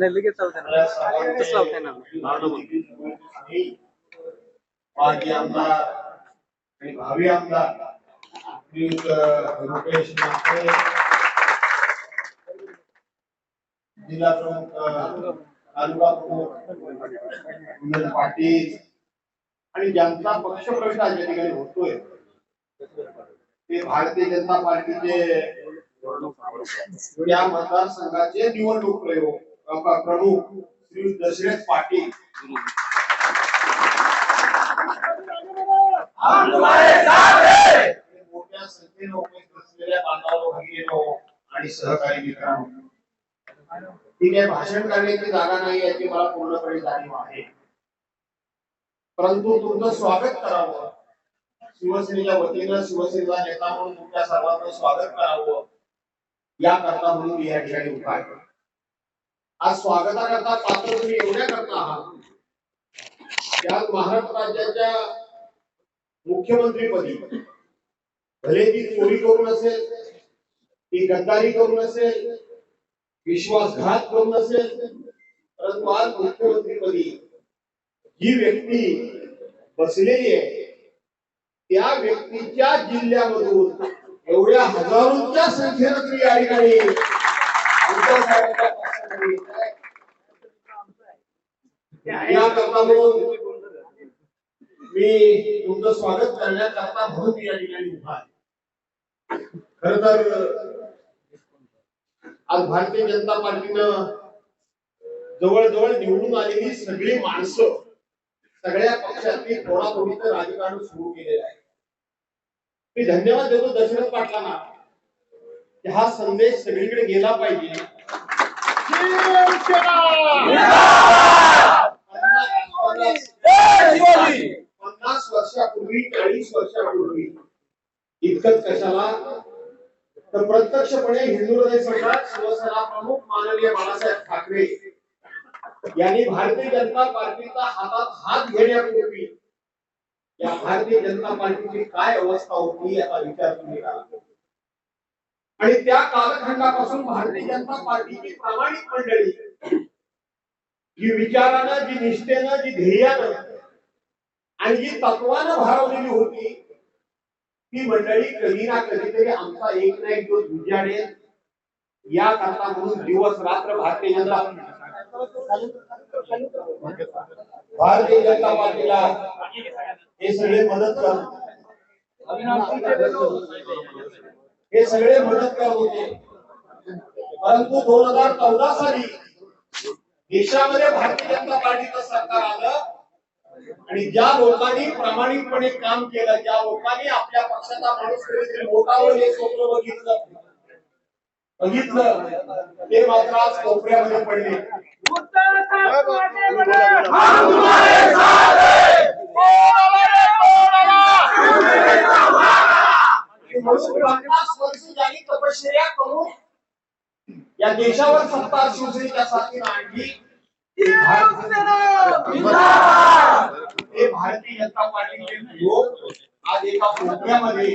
ನೆಲ್ಲಿಗೆ ಸಲ್ತೇನೆ ನಾನು ಮಾಜಿ ಆಮದಾರ आणि भावी आमदार श्रीयुक्त रुपेश जिल्हा प्रमुख तालुका प्रमुख पाटील. आणि ज्यांचा पक्ष प्रवेश आज या ठिकाणी होतोय ते भारतीय जनता पार्टीचे या मतदारसंघाचे निवडणूक प्रयोग प्रमुख श्री दशरथ पाटील. हे मोठ्या संख्येने उपस्थित असलेल्या बांधवांनो भगिनींनो आणि सहकारी मित्रांनो ही काही भाषण करण्याची जागा नाही याची मला पूर्णपणे जाणीव आहे. परंतु तुमचं स्वागत करावं. शिवसेनेच्या वतीनं शिवसेनेचा नेता म्हणून तुमच्या सर्वांचं स्वागत करावं. याकरता म्हणून मी या ठिकाणी उभा आहे. आज स्वागताकरता पात्र तुम्ही एवढ्या करता आहात. की आज महाराष्ट्र राज्याच्या मुख्यमंत्रीपदी भले ती चोरी करून असेल ती गद्दारी करून असेल विश्वासघात करून असेल परंतु आज मुख्यमंत्रीपदी जी व्यक्ती बसलेली आहे त्या व्यक्तीच्या जिल्ह्यामधून एवढ्या हजारोच्या संख्येनं ती या ठिकाणी म्हणून मी तुमचं स्वागत करण्याकरता म्हणून या ठिकाणी उभा आहे. खर तर आज भारतीय जनता पार्टीनं जवळजवळ निवडून आलेली सगळी माणसं सगळ्या पक्षातली थोडाथोडीचं राजकारण सुरू केलेलं आहे. मी धन्यवाद देतो दशरथ पाटलांना की हा संदेश सगळीकडे गेला पाहिजे. पन्नास वर्षापूर्वी चाळीस वर्षापूर्वी इतकंच कशाला तर प्रत्यक्षपणे हिंदू हृदय सम्राट शिवसेना प्रमुख माननीय बाळासाहेब ठाकरे यांनी भारतीय जनता पार्टीचा हातात हात घेण्यापूर्वी या भारतीय जनता पार्टीची काय अवस्था होती याचा विचार तुम्ही करा. आणि त्या कालखंडापासून भारतीय जनता पार्टीची प्रामाणिक मंडळी जी विचारानं जी निष्ठेनं जी ध्येयानं आणि जी तत्वानं भारवलेली होती ही मंडळी कधी ना कधीतरी आमचा एक ना एक दिवस उजाडेल या करता म्हणून दिवस रात्र भारतीय जनता भारतीय जनता पार्टीला हे सगळे मदत करत हे सगळे मदत करत होते. परंतु दोन हजार चौदा साली देशामध्ये भारतीय जनता पार्टीचं सरकार आलं आणि ज्या लोकांनी प्रामाणिकपणे काम केलं ज्या लोकांनी आपल्या पक्षाचा माणूस कधीतरी मोठावर हे स्वप्न बघितलं. बघितलं. ते मात्र आज कोपऱ्यामध्ये पडले. पन्नास वर्ष ज्यांनी तपश्चर्या करून या देशावर सत्ता शिवसेनेच्या साथीनं आणली हे भारतीय जनता पार्टीचे लोक आज एका कोपऱ्यामध्ये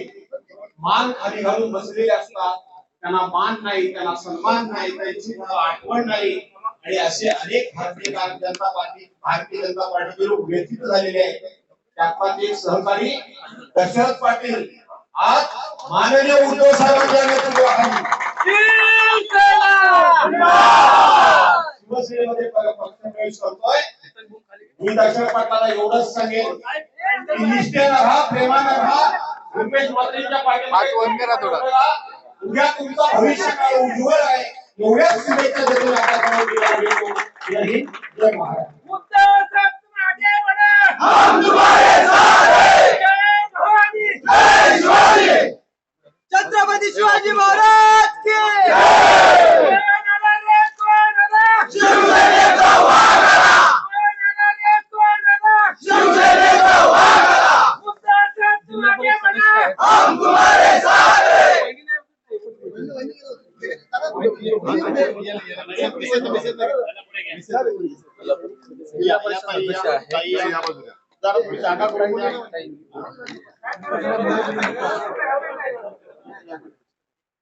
मान खाली घालून बसलेले असतात. त्यांना मान नाही त्यांना सन्मान नाही त्यांची आठवण नाही. आणि असे अनेक भारतीय जनता पार्टी भारतीय जनता पार्टीचे लोक व्यथित झालेले आहेत. त्यातला एक सहकारी दशरथ पाटील आज माननीय उद्धव साहेबांच्या नेतृत्वाखाली. शिवसेनेमध्ये पक्ष प्रवेश करतोय. मी दशरथ पाटलाला एवढंच सांगेन की निष्ठेनं राहा प्रेमानं राहा. रुपेश मंत्रीच्या. पाठीमागे उद्या तुमचा भविष्य काळ उज्ज्वल आहे. एवढ्याच शुभेच्छा देतो. जय हिंद जय महाराष्ट्र. छत्रपती शिवाजी महाराज की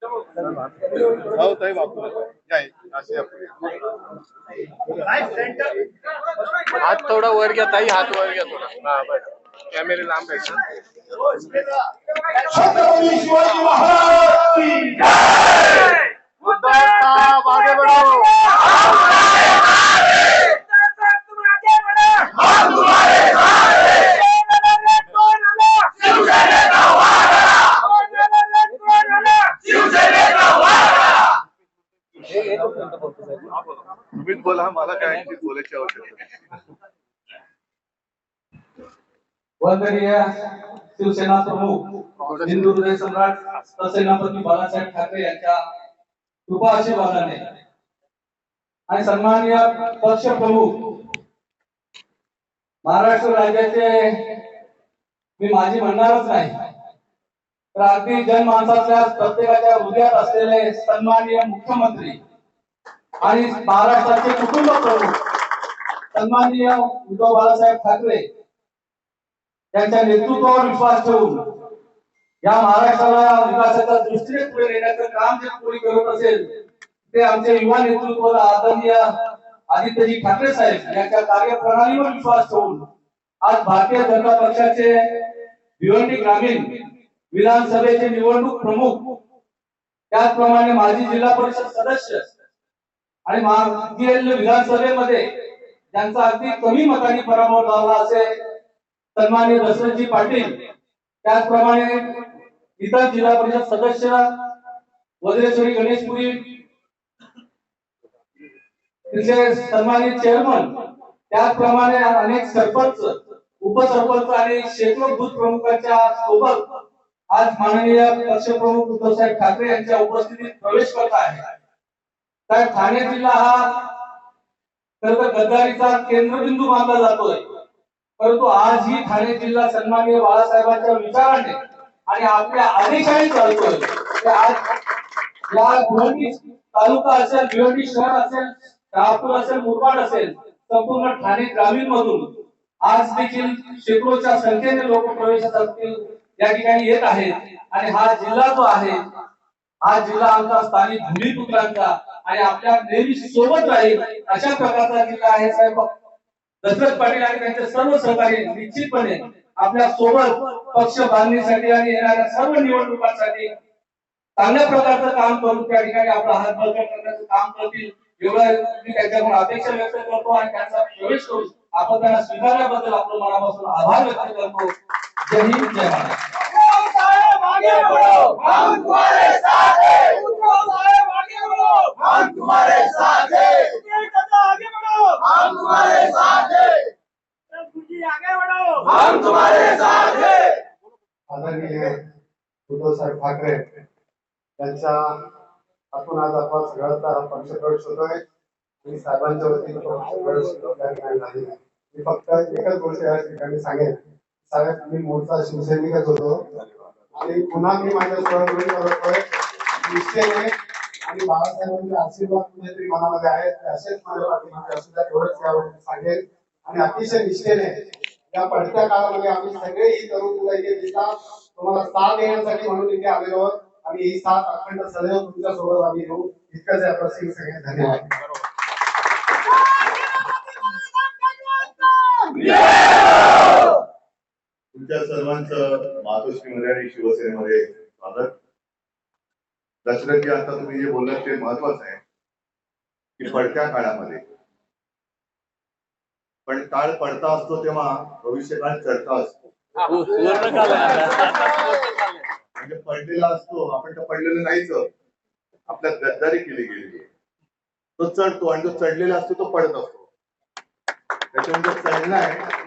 हो। ताई बापू काय असे हात थोडा वर घ्या ताई हात वर घ्या थोडा। हा बस कॅमेरे लांब आहे छत्रपती शिवाजी महाराज की मागे बढो तुम्हीच बोलायची आवश्यकता शिवसेना प्रमुख हिंदू हृदय सम्राट सेनापती बाळासाहेब ठाकरे यांच्या कृपा आशीर्वादाने आणि सन्माननीय पक्ष प्रमुख महाराष्ट्र राज्याचे मी माझी म्हणणारच नाही तर अगदी जनमानसाच्या प्रत्येकाच्या हृदयात असलेले सन्माननीय मुख्यमंत्री आणि महाराष्ट्राचे कुटुंब प्रमुख सन्माननीय उद्धव बाळासाहेब ठाकरे त्यांच्या नेतृत्वावर विश्वास ठेवून या महाराष्ट्राला विकासाच्या दृष्टीने पुढे नेण्याचं काम जे कोणी करत असेल ते आमचे युवा नेतृत्व आदरणीय आदित्यजी ठाकरे साहेब यांच्या कार्यप्रणालीवर विश्वास ठेवून आज भारतीय जनता पक्षाचे भिवंडी ग्रामीण विधानसभेचे निवडणूक प्रमुख त्याचप्रमाणे माजी जिल्हा परिषद सदस्य आणि विधानसभेमध्ये ज्यांचा अगदी कमी मतांनी पराभव झाला असेल सन्मान्य दशरथजी पाटील त्याचप्रमाणे इतर जिल्हा परिषद सदस्य वज्रेश्वरी गणेशपुरी तिथले सन्मानित चेअरमन त्याचप्रमाणे अनेक सरपंच उपसरपंच आणि शेकडो भूत प्रमुखांच्या सोबत आज माननीय पक्षप्रमुख उद्धवसाहेब ठाकरे यांच्या उपस्थितीत प्रवेश करत आहे. तर ठाणे जिल्हा हा तर गद्दारीचा केंद्रबिंदू मानला जातोय. परंतु आज ही ठाणे जिल्हा सन्माननीय बाळासाहेबांच्या विचाराने आणि आपल्या आदेशाने चालतोय. आज या भिवंडी तालुका असेल भिवंडी शहर असेल शहापूर असेल मुरबाड असेल संपूर्ण ठाणे ग्रामीण मधून आज देखील शेकडोच्या संख्येने लोक प्रवेशासाठी या ठिकाणी येत आहेत. आणि हा जिल्हा जो आहे हा जिल्हा आमचा स्थानिक भूमिपुत्रांचा आणि आपल्या नेहमी सोबत राहील अशा प्रकारचा जिल्हा आहे साहेब. दशरथ पाटील आणि त्यांचे सर्व सहकारी निश्चितपणे आपल्यासोबत पक्ष बांधणीसाठी आणि येणाऱ्या सर्व निवडणुकांसाठी चांगल्या प्रकारचं काम करून त्या ठिकाणी आपला हात बळकट करण्याचं काम करतील. एवढं मी त्यांच्याकडून अपेक्षा व्यक्त करतो आणि त्यांचा प्रवेश करून आपण त्यांना स्वीकारल्याबद्दल आपलं मनापासून आभार व्यक्त करतो. जय हिंद जय महाराष्ट्र. आदरणीय उद्धवसाहेब ठाकरे यांच्या आपण आज आपण सगळ्यांचा पक्ष प्रवेश होतोय आणि साहेबांच्या वतीने तो पक्ष प्रवेश त्या ठिकाणी झालेला आहे. मी फक्त एकच गोष्ट या ठिकाणी सांगेन. साहेब मी मूळचा शिवसैनिकच होतो. आणि पुन्हा मी माझ्या स्वयंभूमी करतोय निष्ठेने आणि बाळासाहेबांचे आशीर्वाद कुठेतरी मनामध्ये आहेत असेच माझ्या पाठीमागे असू द्या एवढंच यावर सांगेन. आणि अतिशय निष्ठेने या पडत्या काळामध्ये आम्ही सगळे ही तरुण मुलं इथे दिसतात. तुम्हाला साथ देण्यासाठी म्हणून इथे आलेलो आहोत. आणि ही साथ अखंड सदैव तुमच्यासोबत आम्ही येऊ इतकंच या प्रसंगी सगळे धन्यवाद. तुमच्या सर्वांचं मातोश्रीमध्ये आणि शिवसेनेमध्ये स्वागत. दशरथजी आता तुम्ही जे बोललात ते महत्वाचं आहे. की पडत्या काळामध्ये. पण काळ पडता असतो तेव्हा भविष्य काळ चढता असतो. म्हणजे पडलेला असतो आपण तर पडलेलं नाहीच. आपल्यात गद्दारी केली गेलेली आहे. तो चढतो आणि जो चढलेला असतो तो पडत असतो. त्याच्यामध्ये चढलाय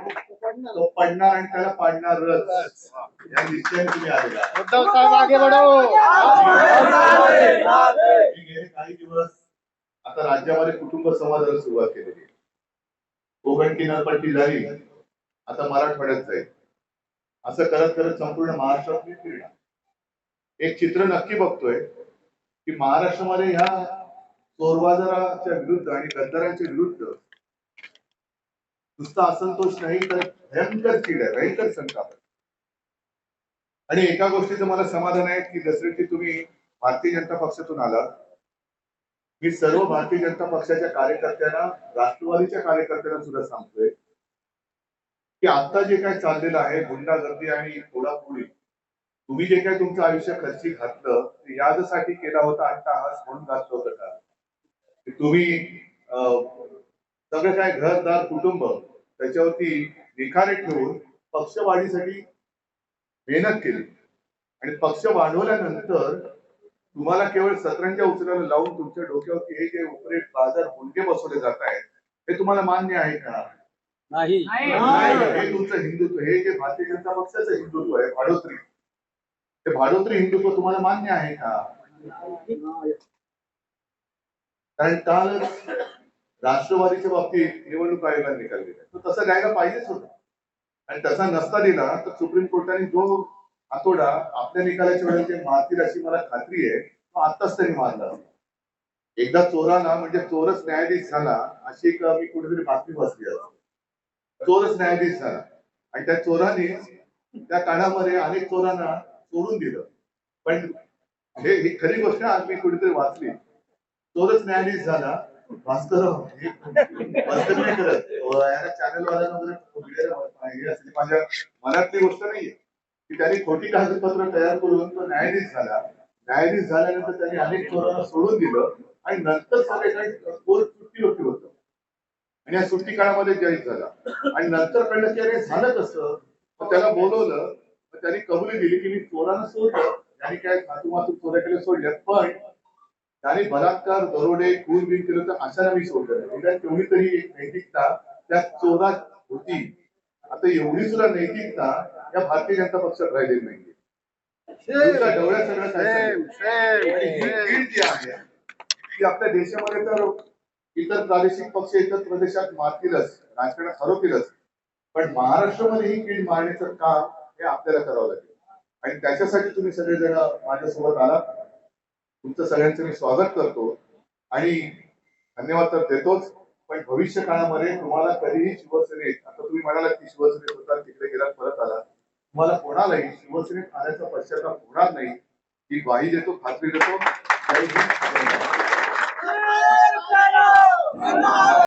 तो पडणार आणि त्याला पाडणारच. या निश्चयाने तुम्ही आलेला. उद्धव साहेब आगे बढ़ो मी गेले काही दिवस आता राज्यामध्ये कुटुंब संवादाला सुरुवात केलेली आहे. कोकण किनारपट्टी झाली आता मराठवाड्यात जाईल. असं करत करत संपूर्ण महाराष्ट्रात मी फिरणार. एक चित्र नक्की बघतोय की महाराष्ट्रामध्ये ह्या चोरबाजाराच्या विरुद्ध आणि गद्दारांच्या विरुद्ध नुसता असंतोष नाही तर भयंकर चीड आहे भयंकर संताप आहे. आणि एका गोष्टीचं मला समाधान आहे की जसं की तुम्ही भारतीय जनता पक्षातून आलात मी सर्व भारतीय जनता पक्षाच्या कार्यकर्त्यांना राष्ट्रवादीच्या कार्यकर्त्यांना सुद्धा सांगतोय की आता जे काय चाललेलं आहे गुंडागर्दी आणि फोडाफोडी तुम्ही जे काय तुमचं आयुष्य खर्ची घातलं ते यासाठी केला होता अट्टाहास म्हणून घातलं होतं का तुम्ही अं, सगळं काय घरदार कुटुंब त्याच्यावरती निखारे ठेवून पक्षवाढीसाठी मेहनत केली. आणि पक्ष वाढवल्यानंतर तुम्हाला केवळ सतरंजा उचलायला लावून तुमच्या डोक्यावरती हे जे उपरे बाजार हुंडके बसवले जात आहेत हे तुम्हाला मान्य आहे का? नाही. हे तुमचं हिंदुत्व हे जे भारतीय जनता पक्षाचं हिंदुत्व आहे भाडोत्री. हे भाडोत्री हिंदुत्व तुम्हाला मान्य आहे का? कारण कालच राष्ट्रवादीच्या बाबतीत निवडणूक आयोगाने निकाल दिला तो तसा द्यायला पाहिजेच होता. आणि तसा नसता दिला तर सुप्रीम कोर्टाने जो आतोडा आपल्या निकालाच्या वेळेला ते मारतील अशी मला खात्री आहे तो आत्ताच त्यांनी मारला. एकदा चोराला म्हणजे चोरच न्यायाधीश झाला अशी एक मी कुठेतरी बातमी वाचली असते. चोरच न्यायाधीश झाला. आणि त्या चोराने त्या काळामध्ये अनेक चोरांना चोरून दिलं. पण हे ही खरी गोष्ट आज मी कुठेतरी वाचली. चोरच न्यायाधीश झाला हो. भास्कर नाही करत. हो, चॅनल वाल्यांना म्हणजे माझ्या मनातली गोष्ट नाहीये. की त्यांनी खोटी कागदपत्र तयार करून तो न्यायाधीश झाला. न्यायाधीश झाल्यानंतर त्यांनी अनेक चोरांना सोडून दिलं आणि नंतर सगळे काही सुट्टी होती. होतं आणि या सुट्टी काळामध्ये जज झाला. आणि नंतर कळलं की अरे झालं कसं मग त्याला बोलवलं. मग त्यांनी कबुली दिली की मी चोरांना सोडलं. त्यांनी काय मातू चोऱ्या केल्या सोडल्या पण त्याने बलात्कार दरोडे खून बिन केलं तर अशाला मी सोडलं. निदान तेवढी तरी एक नैतिकता त्या चोरात होती. आता एवढी सुद्धा नैतिकता या भारतीय जनता पक्षात राहिलेली नाहीये. ती आपल्या देशामध्ये तर इतर प्रादेशिक पक्ष इतर प्रदेशात मारतीलच राजकारणात हरवतीलच. पण महाराष्ट्रामध्ये ही कीड मारण्याचं काम हे आपल्याला करावं लागेल. आणि त्याच्यासाठी तुम्ही सगळेजण माझ्यासोबत आला तुमचं सगळ्यांचं मी स्वागत करतो. आणि धन्यवाद तर देतोच पण भविष्य काळामध्ये तुम्हाला कधीही शिवसेनेत आता तुम्ही म्हणाला की शिवसेनेत होता तिकडे गेला परत आला तुम्हाला कोणालाही शिवसेनेत आल्याचा पश्चाताप होणार नाही. ही ग्वाही देतो खात्री देतो.